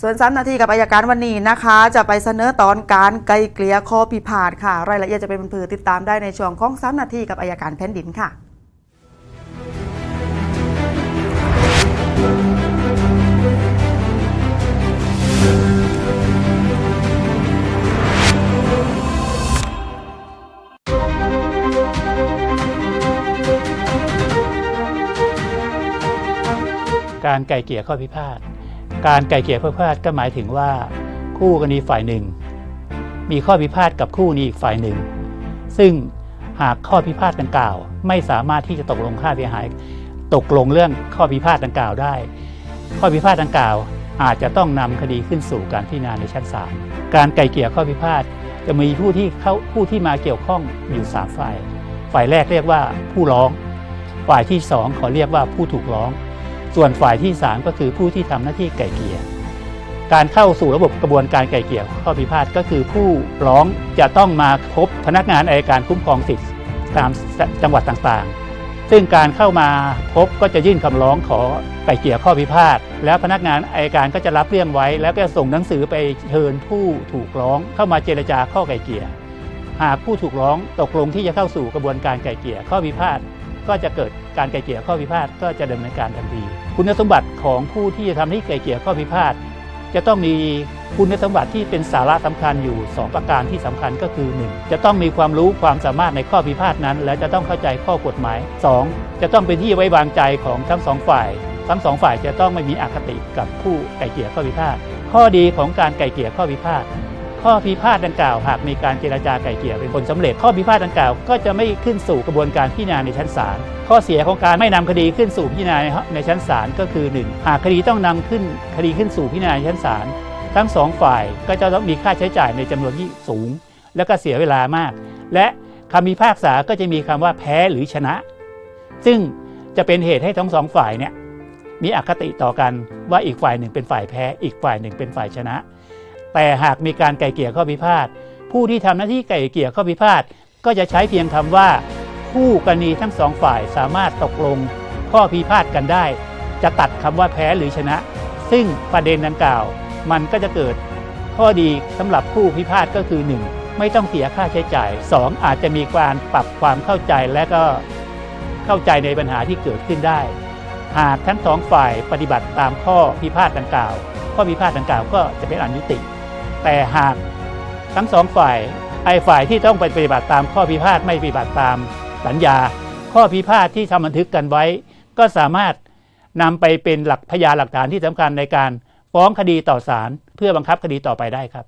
ส่วนซ้ำนาทีกับอายการวันนี้นะคะ จะไปเสนอตอนการไกลเกลี่ยข้อพิพาทค่ะ รายละเอียดจะเป็นพือติดตามได้ในช่วงของซ้ำนาทีกับอายการแผ่นดินค่ะการไก่เกลี่ยข้อพิพาท การไก่เกลี่ยข้อพิพาทก็หมายถึงว่า คู่กรณีฝ่ายหนึ่ง มีข้อพิพาทกับคู่นี้อีกฝ่ายหนึ่ง ซึ่งหากข้อพิพาทดังกล่าว ไม่สามารถที่จะตกลงค่าเสียหาย ตกลงเรื่องข้อพิพาทดังกล่าวได้ ข้อพิพาทดังกล่าวอาจจะต้องนำคดีขึ้นสู่การพิจารณาในชั้นศาลการไก่เกลี่ยข้อพิพาทจะมีผู้ที่เข้าผู้ที่มาเกี่ยวข้องอยู่สามฝ่าย ฝ่ายแรกเรียกว่าผู้ร้อง ฝ่ายที่สองขอเรียกว่าผู้ถูกร้อง ส่วนฝ่ายที่ 3 ก็คือผู้ที่ทำหน้าที่ไก่เกลี่ยการเข้าสู่ระบบกระบวนการไก่เกลี่ยข้อพิพาทก็คือผู้ร้องจะต้องมาพบพนักงานอายการคุ้มครองสิทธิ์ตามจังหวัดต่างๆ ซึ่งการเข้ามาพบก็จะยื่นคำร้องขอไก่เกลี่ยข้อพิพาทแล้วพนักงานอายการก็จะรับเรื่องไว้ แล้วก็ส่งหนังสือไปเชิญผู้ถูกร้องเข้ามาเจรจาข้อไก่เกลี่ยหากผู้ถูกร้องตกลงที่จะเข้าสู่กระบวนการไก่เกลี่ยข้อพิพาท ก็จะเกิดการไกล่เกลี่ยข้อพิพาทก็จะดำเนินการทันที คุณสมบัติของผู้ที่จะทำให้ไกล่เกลี่ยข้อพิพาทจะต้องมีคุณสมบัติที่เป็นสาระสำคัญอยู่ 2 ประการที่สำคัญก็คือ 1. จะต้องมีความรู้ความสามารถในข้อพิพาทนั้น และจะต้องเข้าใจข้อกฎหมาย 2. จะต้องเป็นที่ไว้วางใจของทั้งสองฝ่าย ทั้งสองฝ่ายจะต้องไม่มีอคติกับผู้ไกล่เกลี่ยข้อพิพาทข้อดีของการไกล่เกลี่ยข้อพิพาท ข้อพิพาทดังกล่าว หากมีการเจรจาไกล่เกลี่ยเป็นผลสำเร็จ ข้อพิพาทดังกล่าวก็จะไม่ขึ้นสู่กระบวนการพิจารณาในชั้นศาลข้อเสียของการไม่นำคดีขึ้นสู่พิจารณาในชั้นศาลก็คือ 1. หากคดีต้องนำขึ้นคดีขึ้นสู่พิจารณาในชั้นศาลทั้งสองฝ่ายก็จะต้องมีค่าใช้จ่ายในจำนวนที่สูง แล้วก็เสียเวลามาก และคำพิพากษาก็จะมีคำว่าแพ้หรือชนะ ซึ่งจะเป็นเหตุให้ทั้งสองฝ่ายเนี่ยมีอคติต่อกันว่าอีกฝ่ายหนึ่งเป็นฝ่ายแพ้ อีกฝ่ายหนึ่งเป็นฝ่ายชนะ แต่หากมีการไก่เกลี่ยข้อพิพาทผู้ที่ทำหน้าที่ไก่เกลี่ยข้อพิพาทก็จะใช้เพียงคำว่า คู่กรณีทั้งสองฝ่ายสามารถตกลงข้อพิพาทกันได้ จะตัดคำว่าแพ้หรือชนะ ซึ่งประเด็นดังกล่าว มันก็จะเกิดข้อดีสำหรับผู้พิพาทก็คือ 1. ไม่ต้องเสียค่าใช้จ่าย 2. อาจจะมีการปรับความเข้าใจและก็เข้าใจในปัญหาที่เกิดขึ้นได้ หากทั้งสองฝ่ายปฏิบัติตามข้อพิพาทดังกล่าว ข้อพิพาทดังกล่าวก็จะเป็นอนุติ แต่หากทั้งสองฝ่ายไอฝ่ายที่ต้องไปปฏิบัติตามข้อพิพาทไม่ปฏิบัติตามสัญญา ข้อพิพาทที่ทำบันทึกกันไว้ ก็สามารถนำไปเป็นหลักพยานหลักฐานที่สำคัญในการฟ้องคดีต่อศาลเพื่อบังคับคดีต่อไปได้ครับ